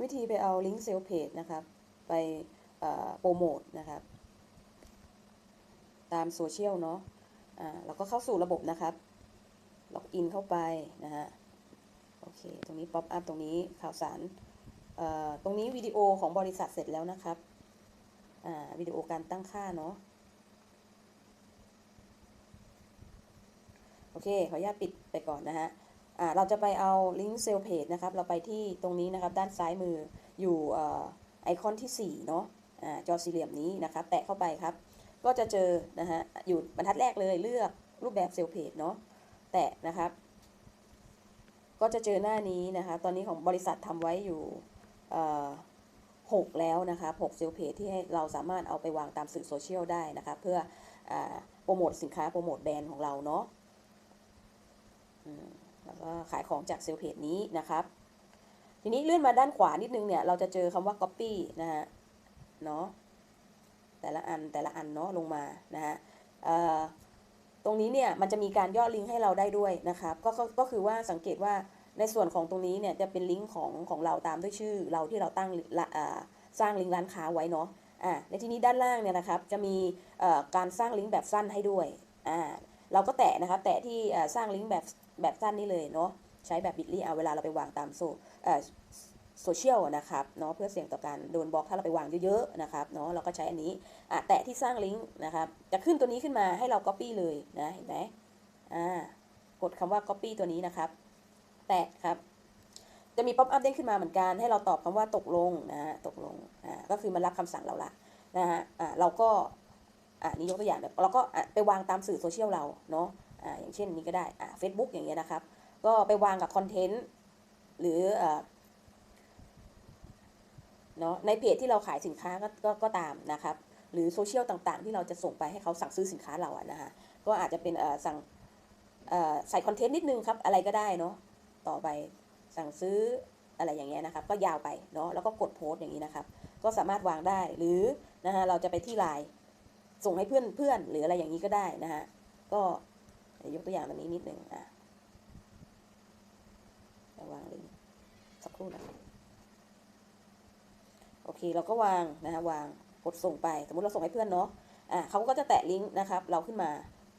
วิธีไปเอาลิงก์เซลเพจนะครับ ไปโปรโมทนะครับ ตามโซเชียลเนาะอ่าเราก็เข้าสู่ระบบนะครับ ล็อกอินเข้าไปนะฮะ โอเค ตรงนี้ป๊อปอัพตรงนี้ข่าวสาร ตรงนี้วิดีโอของบริษัทเสร็จแล้วนะครับวิดีโอการตั้งค่าเนาะ โอเค ขออนุญาตปิดไปก่อนนะฮะ เราจะไปเอาลิงก์เซลล์เพจนะครับ เราไปที่ตรงนี้นะครับ ด้านซ้ายมืออยู่ไอคอนที่4เนาะอ่าจอสี่เหลี่ยมนี้นะครับ แตะเข้าไปครับ ก็จะเจอนะฮะอยู่บรรทัดแรกเลยเลือกรูปแบบเซลล์เพจเนาะแตะนะครับ ก็จะเจอหน้านี้นะคะ ตอนนี้ของบริษัททำไว้อยู่หกแล้วนะครับหกเซลล์เพจที่ให้เราสามารถเอาไปวางตามสื่อโซเชียลได้นะคะ เพื่ออโปรโมทสินค้าโปรโมทแบรนด์ของเราเนาะ แล้วก็ขายของจากเซลล์เพจนี้นะครับ ทีนี้เลื่อนมาด้านขวานิดนึงเนี่ย เราจะเจอคำว่า copy นะฮะ เนาะ แต่ละอันแต่ละอันเนาะลงมา นะฮะตรงนี้เนี่ยมันจะมีการย่อลิงก์ให้เราได้ด้วยนะครับก็ก็ก็คือว่าสังเกตว่าในส่วนของตรงนี้เนี่ยจะเป็นลิงก์ของของเราตามด้วยชื่อ เราที่เราตั้งสร้างลิงก์ร้านค้าไว้เนาะอ่าในที่นี้ด้านล่างเนี่ยนะครับจะมีการสร้างลิงก์แบบสั้นให้ด้วยอ่าเราก็แตะนะครับแตะที่สร้างลิงก์แบบ แบบสั้นนี่เลยเนาะใช้แบบบิตลี่เอาเวลาเราไปวางตามโซโซเชียลนะครับเนาะเพื่อเสี่ยงต่อการโดนบล็อกถ้าเราไปวางเยอะๆนะครับเนาะเราก็ใช้อันนี้อะแตะที่สร้างลิงก์นะครับจะขึ้นตัวนี้ขึ้นมาให้เรา Copy เลยนะเห็นไหมอ่ากดคำว่า Copy ตัวนี้นะครับ แตะครับจะมีป๊อปอัพเด้งขึ้นมาเหมือนกัน ให้เราตอบคำว่าตกลงนะฮะตกลงอ่าก็คือมันรับคำสั่งเราละนะฮะอ่าเราก็อ่านี่ยกตัวอย่างแบบเราก็อะไปวางตามสื่อโซเชียลเราเนาะ อ่าอย่างเช่นนี้ก็ได้อ่าเฟซบุ๊กอย่างเงี้ยนะครับ ก็ไปวางกับคอนเทนต์หรือเอ่อเนาะในเพจที่เราขายสินค้าก็ก็ก็ตามนะครับ หรือโซเชียลต่างๆ ที่เราจะส่งไปให้เขาสั่งซื้อสินค้าเราอะนะฮะก็อาจจะเป็นเอ่อสั่งเอ่อใส่คอนเทนต์นิดนึงครับอะไรก็ได้เนาะต่อไปสั่งซื้ออะไรอย่างเงี้ยนะครับ ก็ยาวไปเนาะแล้วก็กดโพสต์อย่างนี้นะครับ ก็สามารถวางได้หรือนะฮะเราจะไปที่ไลน์ส่งให้เพื่อนเพื่อนหรืออะไรอย่างนี้ก็ได้นะฮะก็ ดี๋ยวยกตัวอย่างตรงนี้นิดนึงอะวางลิงก์สักครู่นะโอเคเราก็วางนะฮะวางกดส่งไป สมมติเราส่งให้เพื่อนเนาะอะเขาก็จะแตะลิงก์นะครับ เราขึ้นมา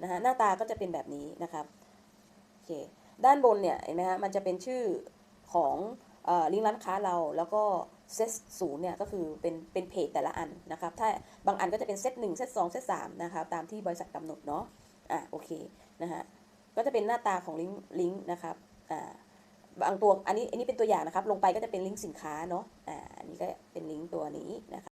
นะฮะหน้าตาก็จะเป็นแบบนี้นะครับโอเคด้านบนเนี่ยเห็นไหมฮะมันจะเป็นชื่อของออลิงก์ร้านค้าเราแล้วก็เซตศูนย์เนี่ยก็คือเป็นเป็นเพจแต่ละอันนะครับ ถ้าบางอันก็จะเป็นเซตหนึ่งเซตสองเซตสามนะครับ ตามที่บริษัทกำหนดเนาะ อะโอเคนะฮะก็จะเป็นหน้าตาของลิงก์ลิงก์นะครับอ่าบางตัวอันนี้อันนี้เป็นตัวอย่างนะครับ ลงไปก็จะเป็นลิงก์สินค้าเนาะอ่าอันนี้ก็เป็นลิงก์ตัวนี้นะครับ